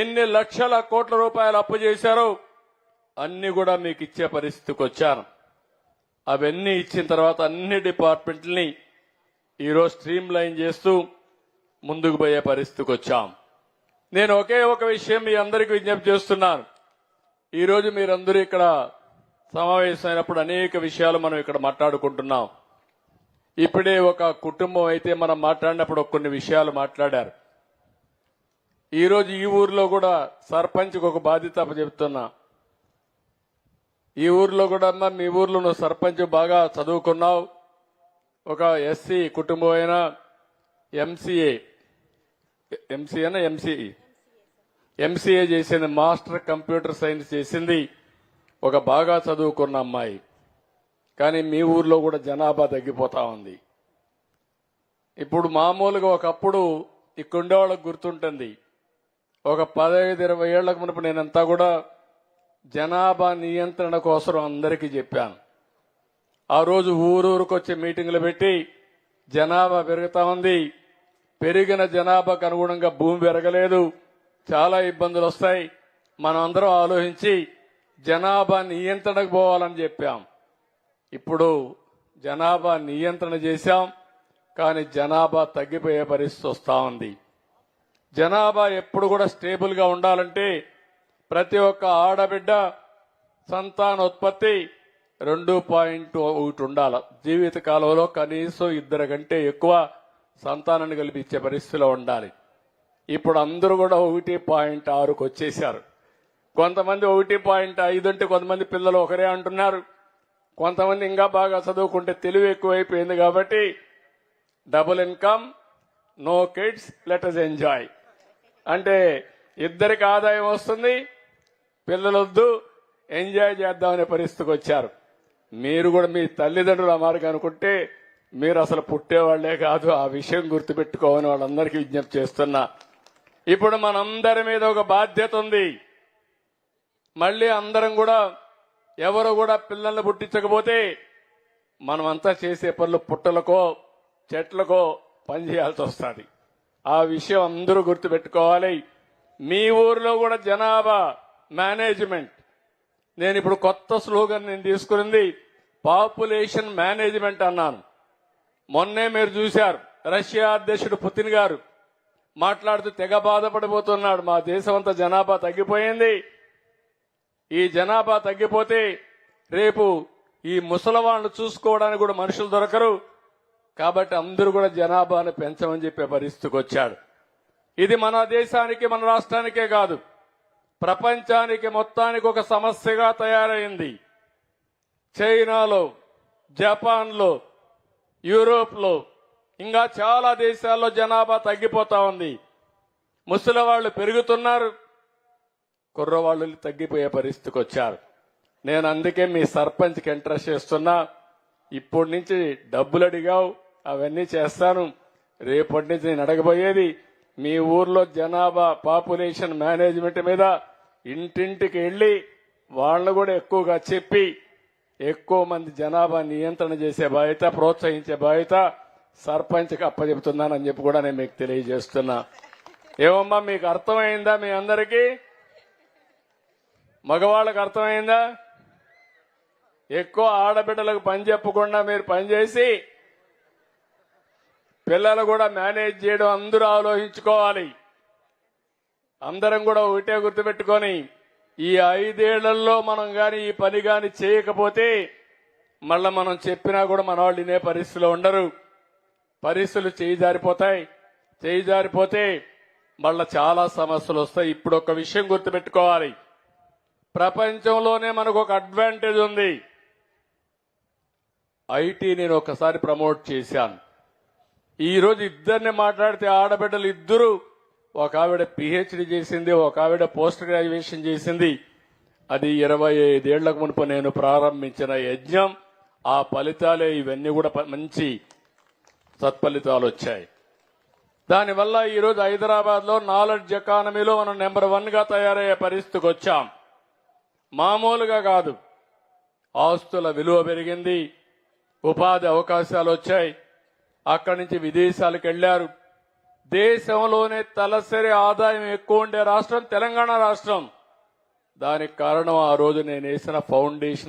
ఎన్ని లక్షల కోట్ల రూపాయలు అప్పు చేశారో అన్ని కూడా మీకు ఇచ్చే పరిస్థితికి వచ్చాను. అవన్నీ ఇచ్చిన తర్వాత అన్ని డిపార్ట్మెంట్లని ఈరోజు స్ట్రీమ్ లైన్ చేస్తూ ముందుకు పోయే పరిస్థితికి వచ్చాం. నేను ఒకే ఒక విషయం మీ అందరికీ విజ్ఞప్తి చేస్తున్నాను. ఈరోజు మీరందరూ ఇక్కడ సమావేశమైనప్పుడు అనేక విషయాలు మనం ఇక్కడ మాట్లాడుకుంటున్నాం. ఇప్పుడే ఒక కుటుంబం అయితే మనం మాట్లాడినప్పుడు కొన్ని విషయాలు మాట్లాడారు. ఈరోజు ఈ ఊర్లో కూడా సర్పంచ్కి ఒక బాధ్యత చెప్తున్నా. ఈ ఊర్లో కూడా అమ్మా మీ ఊర్లో నువ్వు సర్పంచ్ బాగా చదువుకున్నావు. ఒక ఎస్సీ కుటుంబం అయినా ఎంసీఏ ఎంసీఏనా ఎంసీఈ? ఎంసీఏ చేసింది మాస్టర్ కంప్యూటర్ సైన్స్ చేసింది. ఒక బాగా చదువుకున్న అమ్మాయి. కానీ మీ ఊర్లో కూడా జనాభా తగ్గిపోతా ఉంది. ఇప్పుడు మామూలుగా ఒకప్పుడు ఇక్కడ ఉండేవాళ్ళకి గుర్తుంటుంది. ఒక పదహైదు ఇరవై ఏళ్ళకు మునుపు నేనంతా కూడా జనాభా నియంత్రణ కోసం అందరికీ చెప్పాను. ఆ రోజు ఊరూరుకు వచ్చే మీటింగులు పెట్టి జనాభా పెరుగుతా ఉంది. పెరిగిన జనాభాకు అనుగుణంగా భూమి పెరగలేదు. చాలా ఇబ్బందులు వస్తాయి. మనం అందరం ఆలోచించి జనాభా నియంత్రణకు పోవాలని చెప్పాం. ఇప్పుడు జనాభా నియంత్రణ చేశాం. కానీ జనాభా తగ్గిపోయే పరిస్థితి వస్తూ ఉంది. జనాభా ఎప్పుడు కూడా స్టేబుల్గా ఉండాలంటే ప్రతి ఒక్క ఆడబిడ్డ సంతానోత్పత్తి రెండు పాయింట్ ఒకటి ఉండాలి. జీవిత కాలంలో కనీసం ఇద్దరు కంటే ఎక్కువ సంతానాన్ని కల్పించే పరిస్థితిలో ఉండాలి. ఇప్పుడు అందరూ కూడా ఒకటి పాయింట్ ఆరుకు వచ్చేసారు కొంతమంది ఒకటి పాయింట్ ఐదు అంటే కొంతమంది పిల్లలు ఒకరే అంటున్నారు. కొంతమంది ఇంకా బాగా చదువుకుంటే తెలివి ఎక్కువైపోయింది కాబట్టి double income no kids let us enjoy అంటే ఇద్దరికి ఆదాయం వస్తుంది పిల్లలొద్దు ఎంజాయ్ చేద్దామనే పరిస్థితికి వచ్చారు. మీరు కూడా మీ తల్లిదండ్రులు అమారుగా అనుకుంటే మీరు అసలు పుట్టేవాళ్ళే కాదు ఆ విషయం గుర్తుపెట్టుకోమని వాళ్ళందరికీ విజ్ఞప్తి చేస్తున్నా. ఇప్పుడు మనందరి మీద ఒక బాధ్యత ఉంది. మళ్ళీ అందరం కూడా ఎవరు కూడా పిల్లల్ని పుట్టించకపోతే మనమంతా చేసే పనులు పుట్టలకో చెట్లకో పని చేయాల్సి వస్తుంది. ఆ విషయం అందరూ గుర్తుపెట్టుకోవాలి. మీ ఊర్లో కూడా జనాభా మేనేజ్మెంట్. నేను ఇప్పుడు కొత్త స్లోగన్ నేను తీసుకున్నది పాపులేషన్ మేనేజ్మెంట్ అన్నాను. మొన్నే మీరు చూశారు రష్యా అధ్యక్షుడు పుతిన్ గారు మాట్లాడుతూ తెగ బాధపడిపోతున్నాడు మా దేశం అంతా జనాభా తగ్గిపోయింది. ఈ జనాభా తగ్గిపోతే రేపు ఈ ముసలవాళ్ళు చూసుకోవడానికి కూడా మనుషులు దొరకరు. కాబట్టి అందరూ కూడా జనాభాను పెంచమని చెప్పే పరిస్థితికి వచ్చాడు. ఇది మన దేశానికి మన రాష్ట్రానికే కాదు. ప్రపంచానికి మొత్తానికి ఒక సమస్యగా తయారైంది. చైనాలో జపాన్లో యూరోప్లో ఇంకా చాలా దేశాల్లో జనాభా తగ్గిపోతా ఉంది. ముసలి వాళ్ళు పెరుగుతున్నారు. కుర్రవాళ్ళు తగ్గిపోయే పరిస్థితికి వచ్చారు. నేను అందుకే మీ సర్పంచ్కి ఇంట్రెస్ట్ చేస్తున్నా. ఇప్పటి నుంచి డబ్బులు అడిగావు. అవన్నీ చేస్తాను. రేపటి నుంచి నేను అడగబోయేది మీ ఊర్లో జనాభా పాపులేషన్ మేనేజ్మెంట్ మీద ఇంటింటికి వెళ్ళి వాళ్ళను కూడా ఎక్కువగా చెప్పి ఎక్కువ మంది జనాభా నియంత్రణ చేసే బాధ్యత ప్రోత్సహించే బాధ్యత సర్పంచ్కి అప్పచెప్తున్నానని చెప్పి కూడా నేను మీకు తెలియజేస్తున్నా. ఏమమ్మా మీకు అర్థమైందా మీ అందరికీ? మగవాళ్ళకి అర్థమైందా? ఎక్కువ ఆడబిడ్డలకు పని చెప్పకుండా మీరు పనిచేసి పిల్లలు కూడా మేనేజ్ చేయడం అందరూ ఆలోచించుకోవాలి. అందరం కూడా ఒకటే గుర్తుపెట్టుకొని ఈ ఐదేళ్ళలో మనం కానీ ఈ పని కానీ చేయకపోతే మళ్ళా మనం చెప్పినా కూడా మన వాళ్ళు వినే పరిస్థితిలో ఉండరు. పరిస్థితులు చేయి జారిపోతాయి. చేయి జారిపోతే మళ్ళా చాలా సమస్యలు వస్తాయి. ఇప్పుడు ఒక విషయం గుర్తుపెట్టుకోవాలి. ప్రపంచంలోనే మనకు ఒక అడ్వాంటేజ్ ఉంది. ఐటీ నేను ఒకసారి ప్రమోట్ చేశాను. ఈరోజు ఇద్దరిని మాట్లాడితే ఆడబిడ్డలు ఇద్దరు ఒక ఆవిడ పిహెచ్డి చేసింది ఒక ఆవిడ పోస్ట్ గ్రాడ్యుయేషన్ చేసింది. అది ఇరవై ఐదేళ్ళకు మునుపు నేను ప్రారంభించిన యజ్ఞం. ఆ ఫలితాలే ఇవన్నీ కూడా మంచి సత్ఫలితాలు వచ్చాయి. దానివల్ల ఈరోజు హైదరాబాద్లో నాలెడ్జ్ ఎకానమీలో మనం నెంబర్ వన్గా తయారయ్యే పరిస్థితికి వచ్చాం. మామూలుగా కాదు. ఆస్తుల విలువ పెరిగింది. ఉపాధి అవకాశాలు వచ్చాయి. అక్కడి నుంచి విదేశాలకు వెళ్ళారు దేశంలోనే తలసరి ఆదాయం ఎక్కువ ఉండే రాష్ట్రం తెలంగాణ రాష్ట్రం. దానికి కారణం ఆ రోజు నేను వేసిన ఫౌండేషన్